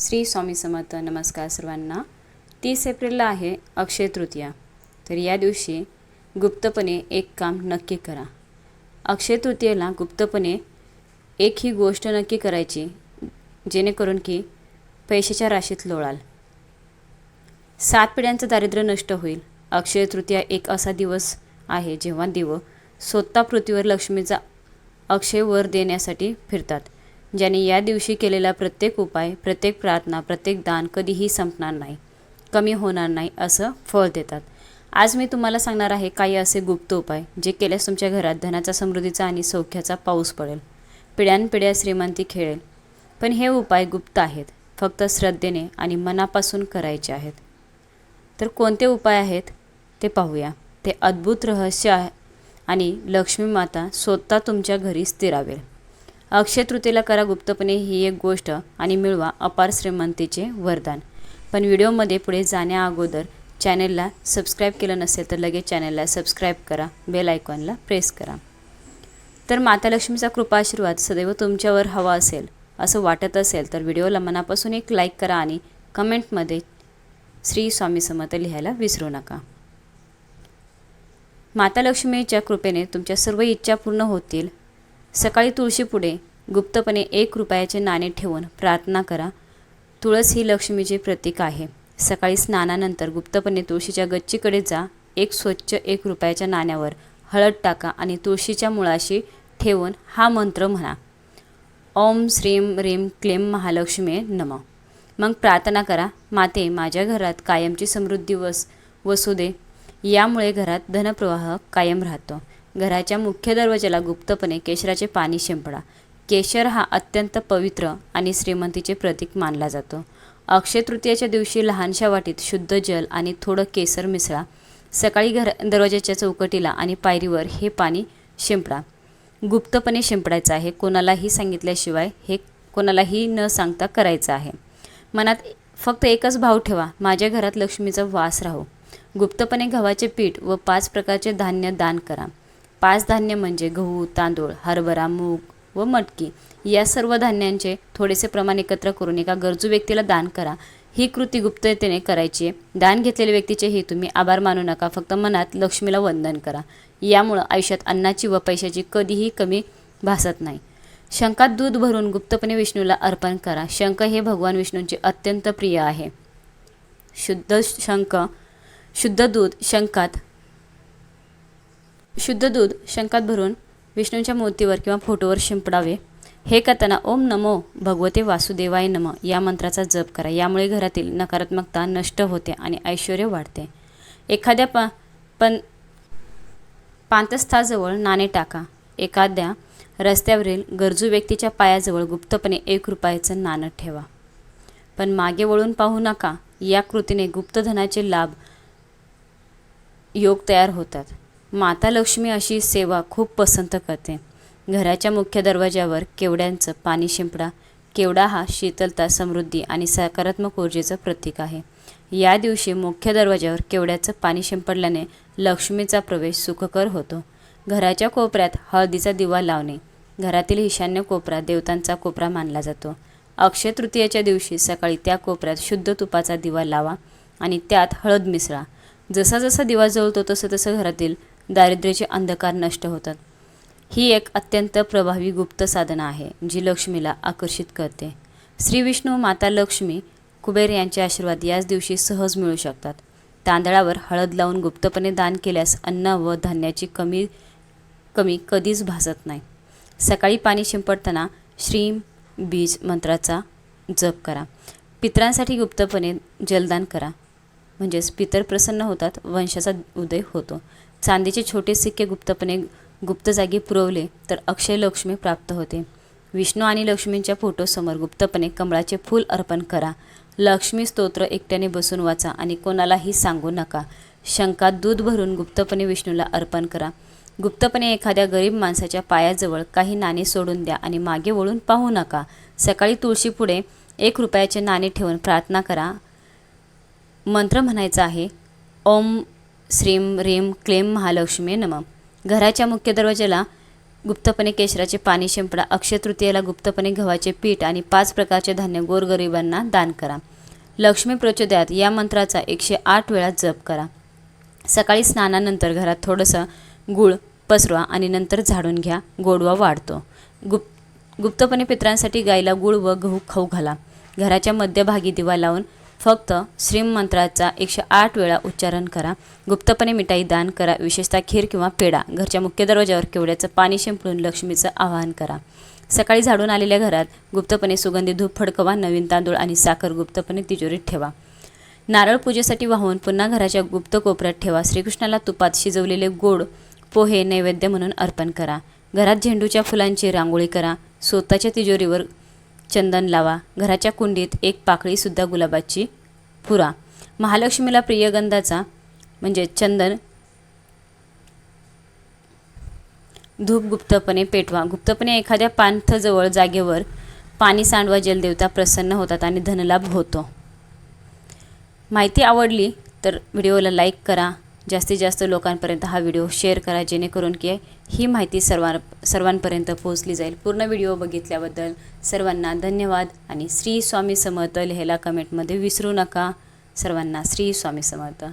श्री स्वामी समर्थ नमस्कार सर्वांना. तीस एप्रिलला आहे अक्षय तृतीया. तर या दिवशी गुप्तपणे एक काम नक्की करा. अक्षय तृतीयेला गुप्तपणे एक ही गोष्ट नक्की करायची जेणेकरून की पैशाच्या राशीत लोळाल. सात पिढ्यांचं दारिद्र्य नष्ट होईल. अक्षय तृतीया एक असा दिवस आहे जेव्हा देव स्वतः पृथ्वीवर लक्ष्मीचा अक्षय वर देण्यासाठी फिरतात. ज्याने या दिवशी केलेला प्रत्येक उपाय प्रत्येक प्रार्थना प्रत्येक दान कधीही संपणार नाही कमी होणार नाही असं फळ देतात. आज मी तुम्हाला सांगणार आहे काही असे गुप्त उपाय जे केल्यास तुमच्या घरात धनाचा समृद्धीचा आणि सौख्याचा पाऊस पडेल. पिढ्यानपिढ्या श्रीमंती खेळेल. पण हे उपाय गुप्त आहेत फक्त श्रद्धेने आणि मनापासून करायचे आहेत. तर कोणते उपाय आहेत ते पाहूया. ते अद्भुत रहस्य आहे आणि लक्ष्मी माता स्वतः तुमच्या घरी स्थिरावेल. अक्षय तृतीयेला करा गुप्तपणे ही एक गोष्ट आणि मिळवा अपार श्रीमंतीचे वरदान. पण व्हिडिओमध्ये पुढे जाण्या अगोदर चॅनलला सबस्क्राईब केलं नसेल तर लगेच चॅनलला सबस्क्राईब करा बेल आयकॉनला प्रेस करा. तर माता लक्ष्मीचा कृपा आशीर्वाद सदैव तुमच्यावर हवा असेल असं वाटत असेल तर व्हिडिओला मनापासून एक लाईक करा आणि कमेंटमध्ये श्री स्वामी समर्थ लिहायला विसरू नका. माता लक्ष्मीच्या कृपेने तुमच्या सर्व इच्छा पूर्ण होतील. सकाळी तुळशीपुढे गुप्तपणे एक रुपयाचे नाणे ठेवून प्रार्थना करा. तुळस ही लक्ष्मीचे प्रतीक आहे. सकाळी स्नानानंतर गुप्तपणे तुळशीच्या गच्चीकडे जा. एक स्वच्छ एक रुपयाच्या नाण्यावर हळद टाका आणि तुळशीच्या मुळाशी ठेवून हा मंत्र म्हणा. ओम श्रीम रेम क्लेम महालक्ष्मी नम. मग प्रार्थना करा माते माझ्या घरात कायमची समृद्धी वस वसू दे. यामुळे घरात धनप्रवाह कायम राहतो. घराच्या मुख्य दरवाजाला गुप्तपणे केशराचे पाणी शिंपडा. केशर हा अत्यंत पवित्र आणि श्रीमंतीचे प्रतीक मानला जातो. अक्षय तृतीयाच्या दिवशी लहानशा वाटीत शुद्ध जल आणि थोडं केसर मिसळा. सकाळी घर दरवाजाच्या चौकटीला आणि पायरीवर हे पाणी शिंपडा. गुप्तपणे शिंपडायचं आहे कोणालाही सांगितल्याशिवाय हे कोणालाही न सांगता करायचं आहे. मनात फक्त एकच भाव ठेवा माझ्या घरात लक्ष्मीचा वास राहो. गुप्तपणे गव्हाचे पीठ व पाच प्रकारचे धान्य दान करा. पाच धान्य म्हणजे गहू तांदूळ हरभरा मूग व मटकी. या सर्व धान्यांचे थोडेसे प्रमाण एकत्र करून एका गरजू व्यक्तीला दान करा. ही कृती गुप्ततेने करायची आहे. दान घेतलेल्या व्यक्तीचेही तुम्ही आभार मानू नका. फक्त मनात लक्ष्मीला वंदन करा. यामुळं आयुष्यात अन्नाची व पैशाची कधीही कमी भासत नाही. शंकात दूध भरून गुप्तपणे विष्णूला अर्पण करा. शंख हे भगवान विष्णूंचे अत्यंत प्रिय आहे. शुद्ध शंख शुद्ध दूध शंकात शुद्ध दूध शंकात भरून विष्णूंच्या मूर्तीवर किंवा फोटोवर शिंपडावे. हे करताना ओम नमो भगवते वासुदेवाय नम या मंत्राचा जप करा. यामुळे घरातील नकारात्मकता नष्ट होते आणि ऐश्वर वाढते. एखाद्या प पण पांतस्थाजवळ नाणे टाका. एखाद्या रस्त्यावरील गरजू व्यक्तीच्या पायाजवळ गुप्तपणे एक रुपयाचं नाणं ठेवा. पण मागे वळून पाहू नका या कृतीने गुप्तधनाचे लाभ योग तयार होतात. माता लक्ष्मी अशी सेवा खूप पसंत करते. घराच्या मुख्य दरवाज्यावर केवड्यांचं पाणी शिंपडा. केवडा हा शीतलता समृद्धी आणि सकारात्मक ऊर्जेचं प्रतीक आहे. या दिवशी मुख्य दरवाज्यावर केवड्याचं पाणी शिंपडल्याने लक्ष्मीचा प्रवेश सुखकर होतो. घराच्या कोपऱ्यात हळदीचा दिवा लावणे. घरातील ईशान्य कोपरा देवतांचा कोपरा मानला जातो. अक्षय तृतीयेच्या दिवशी सकाळी त्या कोपऱ्यात शुद्ध तुपाचा दिवा लावा आणि त्यात हळद मिसळा. जसा जसा दिवा जळतो तसं तसं घरातील दारिद्र्याचे अंधकार नष्ट होतात. ही एक अत्यंत प्रभावी गुप्त साधना आहे जी लक्ष्मीला आकर्षित करते. श्री विष्णू माता लक्ष्मी कुबेर यांचे आशीर्वाद याच दिवशी सहज मिळू शकतात. तांदळावर हळद लावून गुप्तपणे दान केल्यास अन्न व धान्याची कमी कमी कधीच भासत नाही. सकाळी पाणी शिंपडताना श्रीम बीज मंत्राचा जप करा. पितरांसाठी गुप्तपणे जलदान करा. म्हणजेच पितर प्रसन्न होतात वंशाचा उदय होतो. चांदीचे छोटे सिक्के गुप्तपणे गुप्त जागी पुरवले तर अक्षय लक्ष्मी प्राप्त होते. विष्णू आणि लक्ष्मींच्या फोटोसमोर गुप्तपणे कमळाचे फूल अर्पण करा. लक्ष्मी स्तोत्र एकट्याने बसून वाचा आणि कोणालाही सांगू नका. शंकात दूध भरून गुप्तपणे विष्णूला अर्पण करा. गुप्तपणे एखाद्या गरीब माणसाच्या पायाजवळ काही नाणे सोडून द्या आणि मागे वळून पाहू नका. सकाळी तुळशीपुढे एक रुपयाचे नाणे ठेवून प्रार्थना करा. मंत्र म्हणायचा आहे ओम श्रीम रेम क्लेम महालक्ष्मी नम. घराच्या मुख्य दरवाज्याला गुप्तपणे केशराचे पाणी शिंपडा अक्षयतृतीयेला गुप्तपणे गव्हाचे पीठ आणि पाच प्रकारचे धान्य गोरगरिबांना दान करा. लक्ष्मी प्रचोदयात या मंत्राचा एकशे आठ वेळा जप करा. सकाळी स्नानानंतर घरात थोडंसं गूळ पसरवा आणि नंतर झाडून घ्या गोडवा वाढतो. गुप गुप्तपणे पित्रांसाठी गाईला गूळ व गहू खाऊ घाला. घराच्या मध्यभागी दिवा लावून फक्त श्रीमंत्राचा एकशे आठ वेळा उच्चारण करा. गुप्तपणे मिठाई दान करा. विशेषतः खीर किंवा पेढा. घरच्या मुख्य दरवाजावर केवड्याचं पाणी शिंपडून लक्ष्मीचं आवाहन करा. सकाळी झाडून आलेल्या घरात गुप्तपणे सुगंधी धूप फडकवा नवीन तांदूळ आणि साखर गुप्तपणे तिजोरीत ठेवा. नारळ पूजेसाठी वाहून पुन्हा घराच्या गुप्त कोपऱ्यात ठेवा. श्रीकृष्णाला तुपात शिजवलेले गोड पोहे नैवेद्य म्हणून अर्पण करा. घरात झेंडूच्या फुलांची रांगोळी करा. स्वतःच्या तिजोरीवर चंदन लावा. घराच्या कुंडीत एक पाकळीसुद्धा गुलाबाची पुरा. महालक्ष्मीला प्रिय गंधाचा म्हणजे चंदन धूप गुप्तपणे पेटवा. गुप्तपणे एखाद्या पांथजवळ जागेवर पाणी सांडवा जलदेवता प्रसन्न होतात आणि धनलाभ होतो. माहिती आवडली तर व्हिडिओला लाईक करा. जास्तीत जास्त लोकांपर्यंत हा व्हिडिओ शेअर करा जेणेकरून की ही माहिती सर्वां सर्वांपर्यंत पोहोचली जाईल. पूर्ण व्हिडिओ बघितल्याबद्दल सर्वांना धन्यवाद आणि श्री स्वामी समर्थ लिहायला कमेंटमध्ये विसरू नका. सर्वांना श्री स्वामी समर्थ.